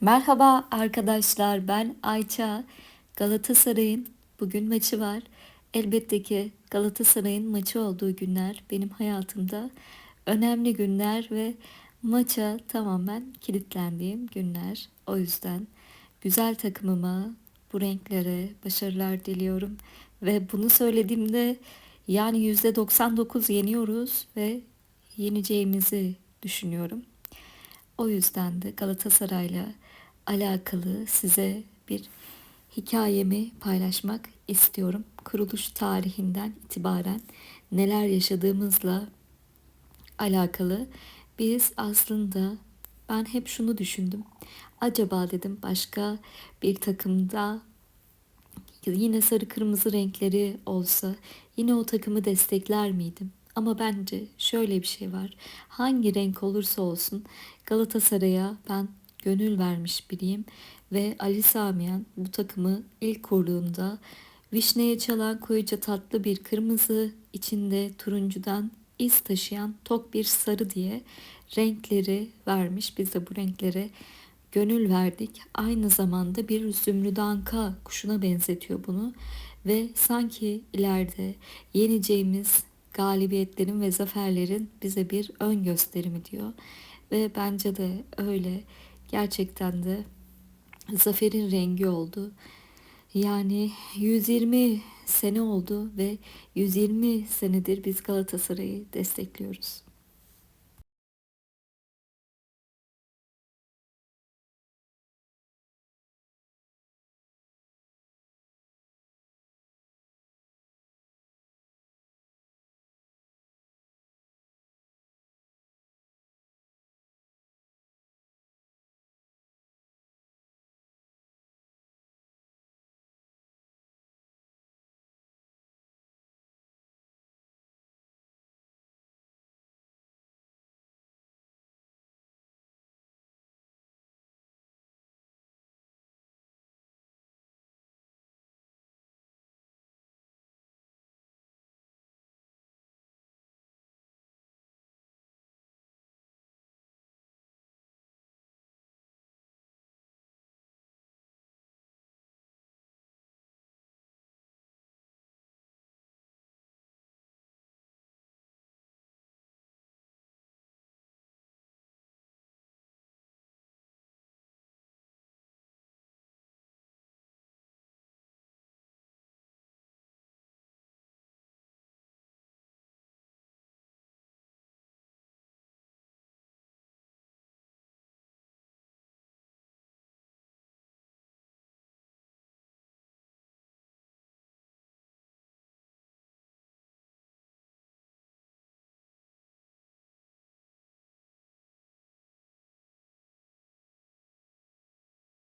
Merhaba arkadaşlar ben Ayça. Galatasaray'ın bugün maçı var. Elbette ki Galatasaray'ın maçı olduğu günler benim hayatımda önemli günler ve maça tamamen kilitlendiğim günler. O yüzden güzel takımıma bu renklere başarılar diliyorum ve bunu söylediğimde yani %99 yeniyoruz ve yeneceğimizi düşünüyorum. O yüzden de Galatasaray'la alakalı size bir hikayemi paylaşmak istiyorum. Kuruluş tarihinden itibaren neler yaşadığımızla alakalı biz aslında ben hep şunu düşündüm. Acaba dedim başka bir takımda yine sarı kırmızı renkleri olsa yine o takımı destekler miydim? Ama bence şöyle bir şey var. Hangi renk olursa olsun Galatasaray'a ben gönül vermiş biriyim ve Ali Samiyan bu takımı ilk kurduğunda vişneye çalan koyuca tatlı bir kırmızı içinde turuncudan iz taşıyan tok bir sarı diye renkleri vermiş. Biz de bu renklere gönül verdik. Aynı zamanda bir zümrüt anka kuşuna benzetiyor bunu ve sanki ileride yeneceğimiz galibiyetlerin ve zaferlerin bize bir ön gösterimi diyor. Ve bence de öyle gerçekten de zaferin rengi oldu. Yani 120 sene oldu ve 120 senedir biz Galatasaray'ı destekliyoruz.